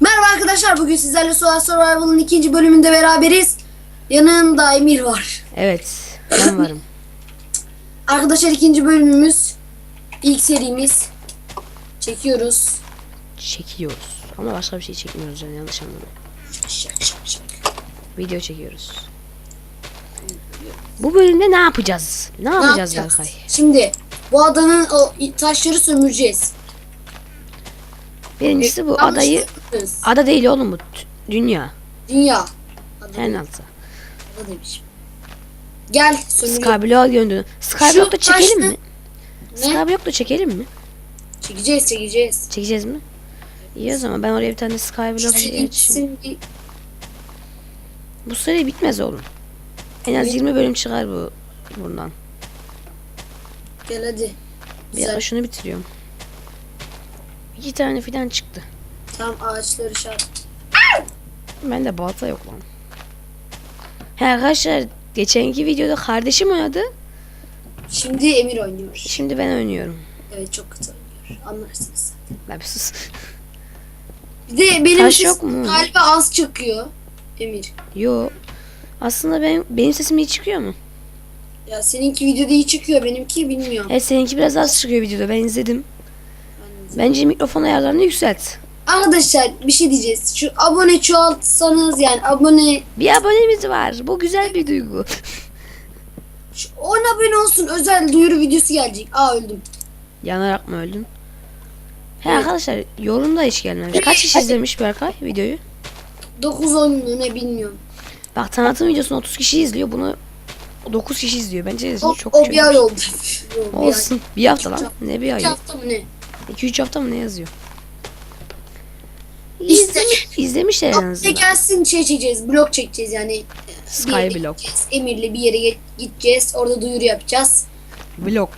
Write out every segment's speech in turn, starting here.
Merhaba arkadaşlar bugün sizlerle Solar Survival'ın ikinci bölümünde beraberiz. Yanında Emir var. Evet. Ben varım. Arkadaşlar ikinci bölümümüz. ilk serimiz. Çekiyoruz. Çekiyoruz. Ama başka bir şey çekmiyoruz yani yanlış anlama. Şak şak şak. Video çekiyoruz. Bu bölümde ne yapacağız? Ne Ne yapacağız yapacağız? Berkay? Şimdi bu adanın o taşları sömüreceğiz. Birincisi bu adayı... yapıyoruz. Ada değil oğlum bu. t- Dünya. Dünya. Ada demişim. Gel sömürüyor. Skyblock'a gönderdin. Skyblock'ta Şu çekelim mi? Ne? Skyblock'ta çekelim mi? Çekeceğiz çekeceğiz. Çekeceğiz mi? İyi o zaman ben oraya bir tane Skyblock şey açayım. Bu seri bitmez oğlum. En az Evet. 20 bölüm çıkar bu bundan. Gel hadi. Bir Güzel. ara şunu bitiriyorum. İki tane fidan çıktı. Tam ağaçları şart. Bende balta yok lan. He arkadaşlar geçenki videoda kardeşim oynadı. Şimdi Emir oynuyor. Şimdi ben oynuyorum. Evet çok kötü oynuyor. Anlarsınız. Lan bir sus. Bir de benim Taş sesim yok mu? galiba az çıkıyor. Emir. Yo. Aslında benim benim sesim iyi çıkıyor mu? Ya seninki videoda iyi çıkıyor. Benimki bilmiyorum. Evet seninki biraz az çıkıyor videoda ben izledim. Bence mikrofon ayarlarını yükselt. Arkadaşlar bir şey diyeceğiz. Şu abone çoğaltsanız yani abone Bir abonemiz var. Bu güzel bir duygu. şu 10 abone olsun özel duyuru videosu gelecek. Aa öldüm. Yanarak mı öldün? He Evet. arkadaşlar yorumda hiç gelmemiş. Kaç kişi izlemiş Berkay videoyu? 9 10 mu ne bilmiyorum. Bak tanıtım videosunu 30 kişi izliyor. Bunu 9 kişi izliyor. Bence O, çok o çok. bir ay oldu. Bir. Olsun. Bir hafta lan. Ne bir ay? İki hafta mı ne? 2-3 hafta mı ne yazıyor? İzlemiş, izlemişler en azından. gelsin şey çekeceğiz. Blog çekeceğiz yani. Yere Skyblock. gideceğiz, Emir'le bir yere gideceğiz. Orada duyuru yapacağız. Blog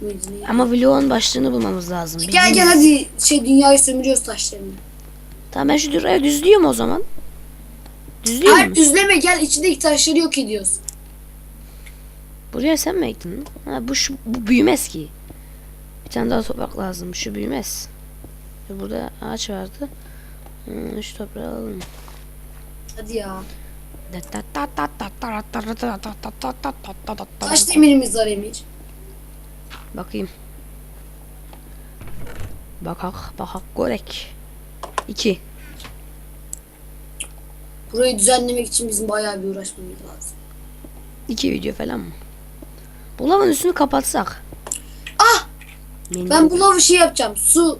muydu ne? Ama vlogun başlığını bulmamız lazım. Gel gel Bildiğiniz- hadi şey dünyayı sömürüyoruz taşlarını. Tamam ben şu düzlüyorum o zaman. Düzlüyor Hayır mu? düzleme gel içindeki taşları yok ediyoruz. Buraya sen mi ektin? Ha, bu, şu, bu büyümez ki. Bir tane daha toprak lazım. Şu büyümez. Burada ağaç vardı. Hmm, şu toprağı alalım. Hadi ya. Kaç Bakayım. demirimiz var Emir? Bakak, bakak, gorek. İki. Burayı düzenlemek için bizim bayağı bir uğraşmamız lazım. İki video falan mı? Bu lavın üstünü kapatsak. Ah! Benim- Ben bu lavı şey yapacağım. Su.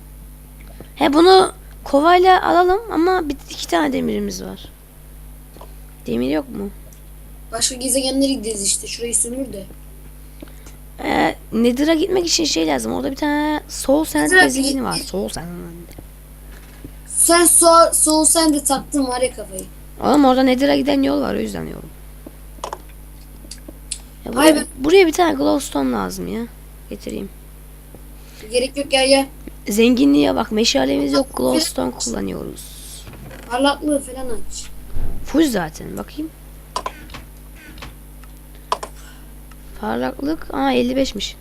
He bunu kovayla alalım ama bir iki tane demirimiz var. Demir yok mu? Başka gezegenlere gideriz işte. Şurayı sömür de. Ee, Nether'a gitmek için şey lazım. Orada bir tane Soul Sand gezegeni var. Soul Sand. Sen su, soğuk sen de taktın var ya kafayı. Oğlum orada Nether'a giden yol var o yüzden diyorum. Ya buraya, buraya bir tane glowstone lazım ya. Getireyim. Gerek yok gel gel. Zenginliğe bak meşalemiz yok glowstone kullanıyoruz. Parlaklığı falan aç. Full zaten bakayım. Parlaklık aa 55'miş.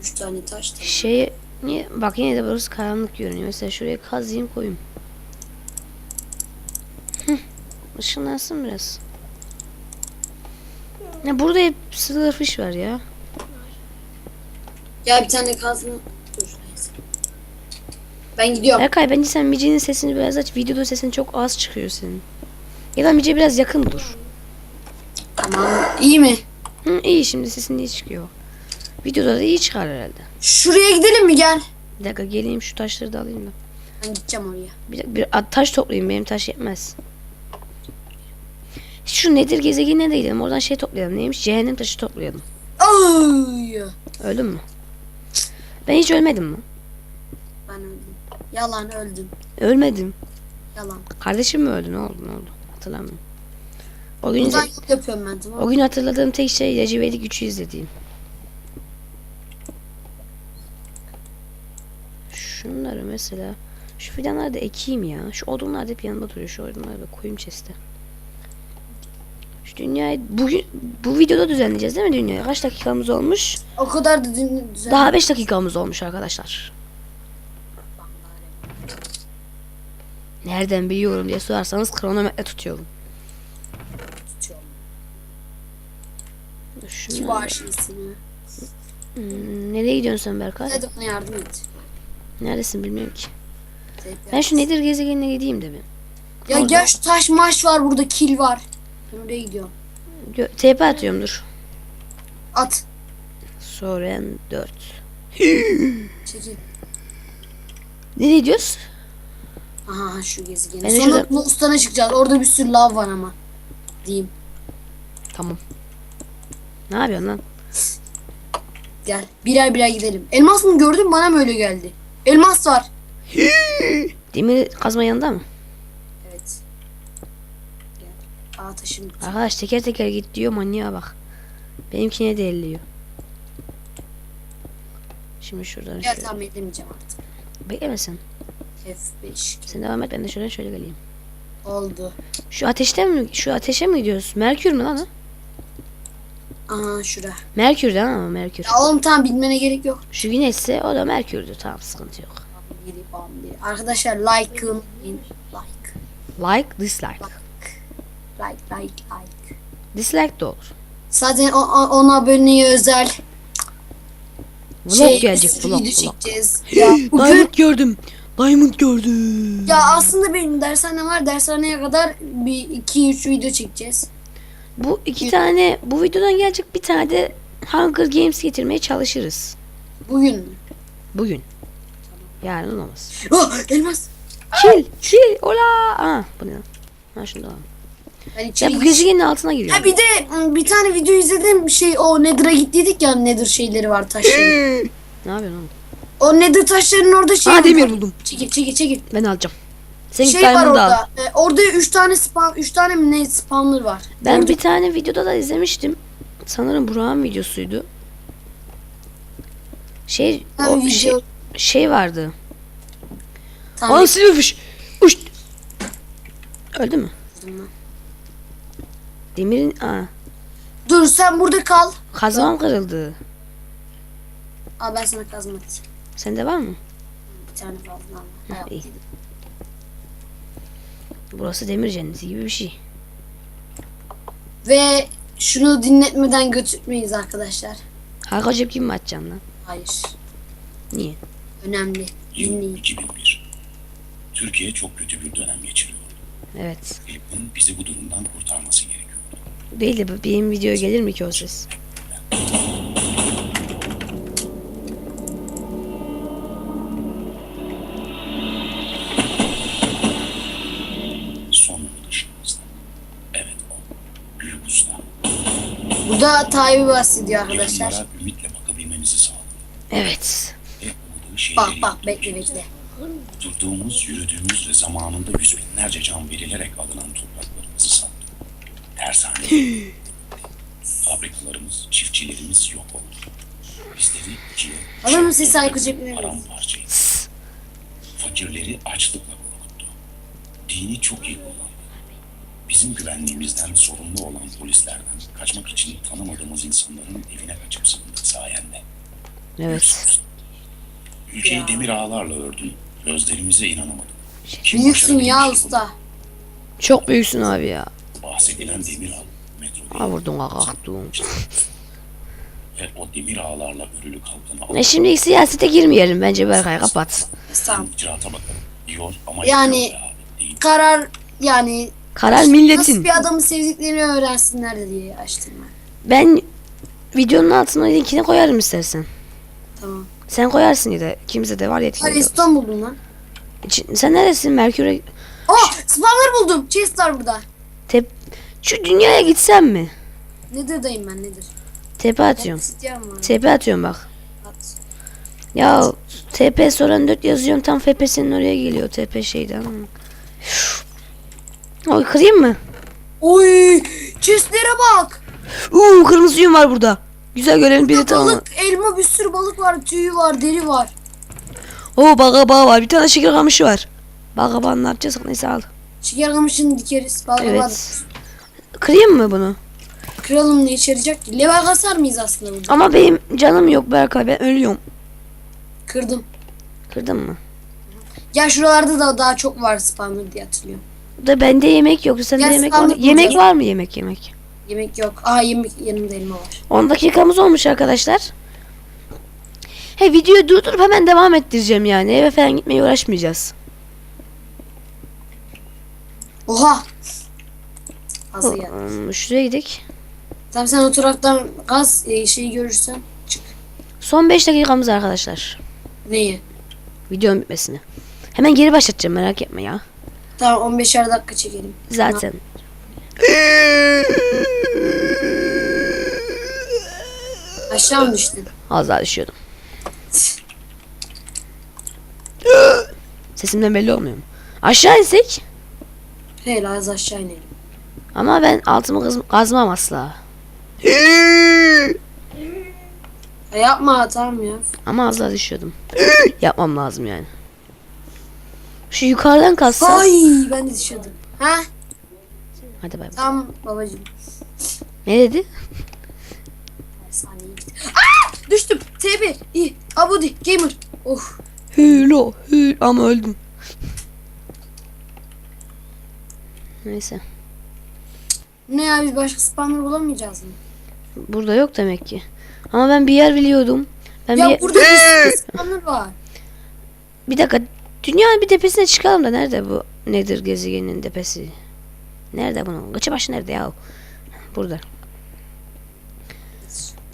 Üç tane taş da. Şey niye bak yine de burası karanlık görünüyor. Mesela şuraya kazayım koyayım. Işınlansın biraz. Ya burada hep silverfish var ya. Ya bir tane. Dur neyse. Ben gidiyorum. Erkay bence sen Mice'nin sesini biraz aç. Videoda sesin çok az çıkıyor senin. Ya da Mice biraz yakın dur. Tamam. İyi mi? Hı, iyi şimdi sesin iyi çıkıyor. Videoda da iyi çıkar herhalde. Şuraya gidelim mi gel? Bir dakika geleyim şu taşları da alayım da. Ben gideceğim oraya. Bir, bir taş toplayayım benim taş yetmez. Şu nedir gezegenine de gidelim. Oradan şey toplayalım. Neymiş? Cehennem taşı toplayalım. Ay! Öldün mü? Ben hiç ölmedim mi? Ben öldüm. Yalan öldüm. Ölmedim. Yalan. Kardeşim mi öldü? Ne oldu? Ne oldu? Hatırlamıyorum. O gün, Buradan yol yapıyorum ben tamam o gün hatırladığım tek şey Recep İvedik 3'ü izlediğim. Şunları mesela şu fidanları da ekeyim ya. Şu odunlar da hep yanımda duruyor. Şu odunları da koyayım chest'e. Dünyayı bugün bu videoda düzenleyeceğiz değil mi dünyayı? Kaç dakikamız olmuş? O kadar da dün düzen. Daha 5 dakikamız olmuş arkadaşlar. Nereden biliyorum diye sorarsanız kronometre tutuyorum. tutuyorum. Kibar. Hmm, nereye gidiyorsun sen Berkay? Hadi bana yardım et. Neredesin bilmiyorum ki. Teyp Ben şu nedir gezegenine gideyim de bir. Ya Orada. gel şu taş maş var burada kil var. Oraya gidiyorum. Gö- TP atıyorum dur. At. Soren 4. Çekil. Nereye gidiyoruz? Aha şu gezegen. Ben de Sonra şurada- Nusta'na çıkacağız. Orada bir sürü lav var ama. Diyeyim. Tamam. Ne yapıyorsun lan? Gel. Birer birer gidelim. Elmas mı gördün bana mı öyle geldi? Elmas var. Demir kazma yanında mı? Evet. Gel. Aa taşım. Arkadaş teker teker git diyor manyağa bak. Benimkine de elliyor. Şimdi şuradan Gel şöyle. tamam beklemeyeceğim artık. Beklemesin. F5. Sen devam et ben de şuradan şöyle geleyim. Oldu. Şu ateşte mi? Şu ateşe mi gidiyoruz? Merkür mü lan o? Aha şura. Merkür'den ama Merkür. Ya oğlum tamam bilmene gerek yok. Şu güneşse o da Merkür'dü. Tamam sıkıntı yok. Biri, bam, biri. Arkadaşlar like'ın like. Like, dislike. Like like like. Dislike de olur. Zaten o, ona aboneye özel Vlog şey, gelecek vlog. video vlog. çekeceğiz. Ya bugün Diamond gördüm. Diamond gördüm. ya aslında benim dershane var. Dershaneye kadar bir iki üç video çekeceğiz. Bu iki tane bu videodan gelecek bir tane de Hunger Games getirmeye çalışırız. Bugün mü? Bugün. Yarın olamaz. Oh, elmas. Çil, çil, ola. Aa, bu ne? Ha şunu da alalım. İçeri Ya bu gezegenin altına giriyor. Ha bir de bir tane video izledim. Şey o Nether'a gittiydik ya Nether şeyleri var taşları. Ne yapıyorsun oğlum? o Nether taşlarının orada şey Aa demir buldum. Çekil çekil çekil. Ben alacağım. Sen Şey var al. orada. e, orada 3 tane spam 3 tane mi ne spawner var. Ben Gördüm. bir tane videoda da izlemiştim. Sanırım Burak'ın videosuydu. Şey, Ha, o video. şey, şey vardı. Tamam, Aa silverfish. Öldü mü? bekledim ben. Demirin aa, Dur sen burada kal. kazmam kırıldı. Al ben sana kazma atayım. Sende var mı? Bir tane fazla al. Ha, Ha, iyi. Burası demir cenneti gibi bir şey. Ve şunu dinletmeden götürmeyiz arkadaşlar. Halka cep gibi mi açacaksın lan? Hayır. Niye? Önemli. Yıl Dinleyin. 2001. Türkiye çok kötü bir dönem geçiriyor. Evet. Filip'in bizi bu durumdan kurtarması gerekiyor. Değil de benim videoya gelir mi ki o ses? Burada Tayyip'i bahsediyor arkadaşlar. Ümitle bakabilmemizi sağladı. Evet. Bak bak bekle bekle. Durduğumuz, yürüdüğümüz ve zamanında yüz binlerce can verilerek alınan. Tersane. Fabrikalarımız, çiftçilerimiz yok oldu. Bizleri ikiye, Adamın sesi Aykut Cepkin'e paramparçaydı. Fakirleri açlıkla korkuttu. Dini çok iyi kullandı. Bizim güvenliğimizden sorumlu olan polislerden kaçmak için tanımadığımız insanların evine kaçıp sığındık sayende. Evet. Ülkeyi Ya. demir ağlarla ördün. Gözlerimize inanamadık. Kim Büyüksün ya ki usta. Çok büyüksün abi ya. Bahsedilen demir ağ. Metro Ha vurdun kalktın. Ve o demir ağlarla örülü kalkana E şimdi siyasete girmeyelim bence Berkay kapat. Tamam. icraata bakalım. Diyor ama Yani-. Karar yani Karar nasıl milletin. bir adamı sevdiklerini öğrensinler de diye açtım ben. Ben videonun altına linkini koyarım istersen. Tamam. Sen koyarsın ya da kimse de var yetkili. İstanbul'dum lan. Sen neresin Merkür'e? Oh spawner buldum. Chest var burada. Tep Şu dünyaya gitsem mi? Nedir'dayım ben nedir? Tepe atıyorum. Var. Tepe atıyorum bak. At. Ya TP soran 4 yazıyorum tam FPS'nin oraya geliyor TP şeyden. Oy kırayım mı? Oy chestlere bak. Uuu kırmızı yün var burada. Güzel görelim biri tamam. Balık, elma bir sürü balık var. Tüyü var, deri var. Oo baga var. Bir tane şeker kamışı var. Baga ne yapacağız? Neyse al. Şeker kamışını dikeriz. Balık Evet. Kırayım mı bunu? Kıralım ne işe yarayacak ki? Level kasar mıyız aslında burada? Ama benim canım yok Berkay ben ölüyorum. Kırdım. Kırdın mı? Ya şuralarda da daha çok var spawner diye hatırlıyorum. Da bende yemek yoktu. Sende Gel yemek var mı? sandık Yemek bulacağız. var mı yemek yemek? Yemek yok. Aa yemek yanımda elma var. 10 dakikamız olmuş arkadaşlar. He videoyu durdurup hemen devam ettireceğim yani. Eve falan gitmeye uğraşmayacağız. Oha! Fazla geldi. Hmm, Şuraya gidelim. Tamam sen o taraftan gaz e, şeyi görürsen çık. Son 5 dakikamız arkadaşlar. Neyi? Videonun bitmesine. Hemen geri başlatacağım merak etme ya. Tamam 15'er dakika çekelim. Zaten. Aşağı mı düştün? Az daha düşüyordum. Sesimden belli olmuyor mu? Aşağı insek. Hele az aşağı inelim. Ama ben altımı kaz kazmam asla. Ya yapma tamam ya. Ama az daha düşüyordum. Yapmam lazım yani. Şu yukarıdan kazsak. Ay ben de düşüyordum. Ha? Hadi bay bay. Tamam babacığım. Ne dedi? Saniye gitti. Aa! Düştüm. TB. İyi. Abudi. Gamer. Oh. Hülo hül ama öldüm. Neyse. Ne ya biz başka spawner bulamayacağız mı? Burada yok demek ki. Ama ben bir yer biliyordum. Ben Ya bir, burada bir spawner var. bir dakika. Dünyanın bir tepesine çıkalım da nerede bu nedir gezegenin tepesi? Nerede bunun? Kaçı başı nerede ya? Burada.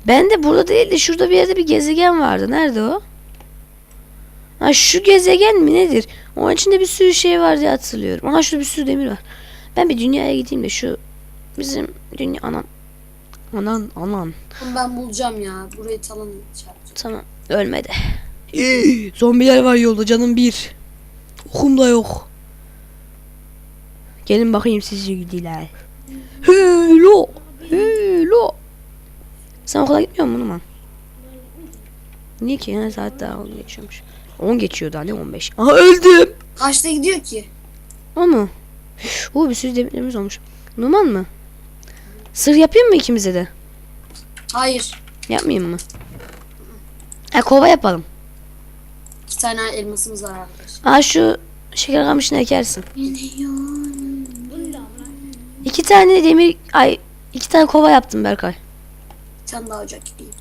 Ben de burada değil de şurada bir yerde bir gezegen vardı. Nerede o? Ha şu gezegen mi nedir? Onun içinde bir sürü şey var diye hatırlıyorum. Aha şurada bir sürü demir var. Ben bir dünyaya gideyim de şu bizim dünya anam. Anan anan. Ben bulacağım ya. Burayı talan çarpacağım. Tamam ölmedi. Zombiler var yolda canım bir. Okum da yok. Gelin bakayım sizi gidiler. Hello. Hello. Sen okula gitmiyor musun Numan? Niye ki? Ha, saat daha 10 geçiyormuş. 10 geçiyor daha ne 15. Aha öldüm. Kaçta gidiyor ki? O mu? Oo bir sürü demirlerimiz olmuş. Numan mı? Sır yapayım mı ikimize de? Hayır. Yapmayayım mı? Ha kova yapalım. İki tane elmasımız var arkadaşlar. Aa şu şeker kamışını ekersin. İki tane demir ay iki tane kova yaptım Berkay. Tane daha ocak gideyim.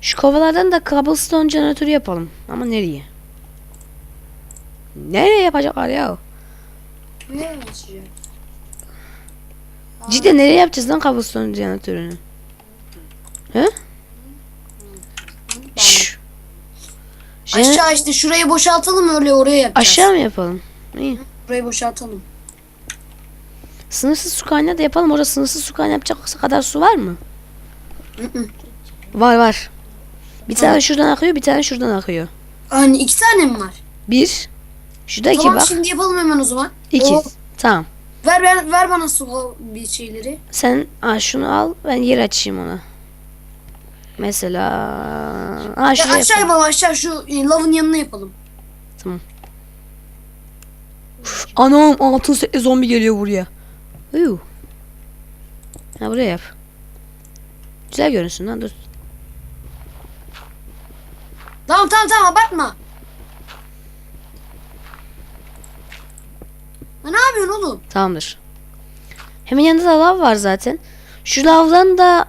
Şu kovalardan da cobblestone jeneratörü yapalım. Ama nereye? Nereye yapacaklar ya? Nereye açacak? Cidden nereye yapacağız lan cobblestone jeneratörünü? He? Şşş. Jener- Aşağı işte şurayı boşaltalım öyle oraya yapacağız. Aşağı mı yapalım? İyi. Burayı boşaltalım. Sınırsız su kaynağı da yapalım. Orada sınırsız su kaynağı yapacak kadar su var mı? var var. Bir tane şuradan akıyor, bir tane şuradan akıyor. Hani iki tane mi var? Bir. Şurada iki tamam bak. şimdi yapalım hemen o zaman. İki. O- Tamam. ver, ver, ver bana su o bir şeyleri. Sen aa, şunu al. Ben yer açayım ona. Mesela. Ya şuraya aşağı yapalım. yapalım aşağı şu e, lavın yanına yapalım. Anam altın setli zombi geliyor buraya. Uyu. Ha buraya yap. Güzel görünsün lan dur. Tamam tamam tamam abartma. Ya ne yapıyorsun oğlum? Tamamdır. Hemen yanında da lav var zaten. Şu lavdan da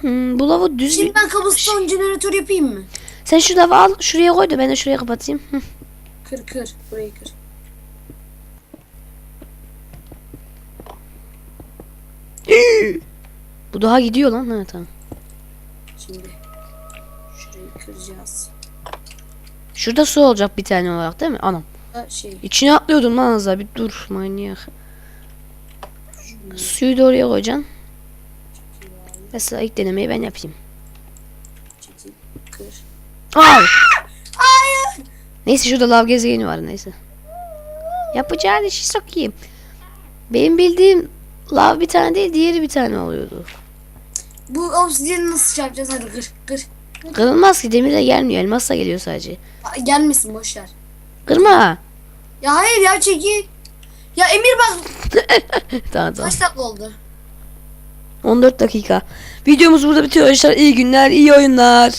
hmm, bu lavı düz Şimdi ben cobblestone jeneratör yapayım mı? Sen şu lavı al şuraya koy da ben de şuraya kapatayım. Hı. Kır kır. Burayı kır. Bu daha gidiyor lan. Ha tamam. Şimdi. Şurayı kıracağız. Şurada su olacak bir tane olarak değil mi? Anam. Şey. İçine atlıyordum lan az. Bir dur manyak. Suyu da oraya koyacaksın. Mesela ilk denemeyi ben yapayım. Çekil. Kır. Al. Neyse şurada lav gezegeni var neyse. Yapacağın işi sokayım. Benim bildiğim lav bir tane değil diğeri bir tane oluyordu. Bu obsidiyeni nasıl yapacağız? Hadi kır kır. Kırılmaz ki demir de gelmiyor elmasla geliyor sadece. Gelmesin boşver. Kırma. Ya hayır ya çekil. Ya Emir bak tamam tamam. kaç dakika oldu? 14 dakika. Videomuz burada bitiyor arkadaşlar. İyi günler, iyi oyunlar.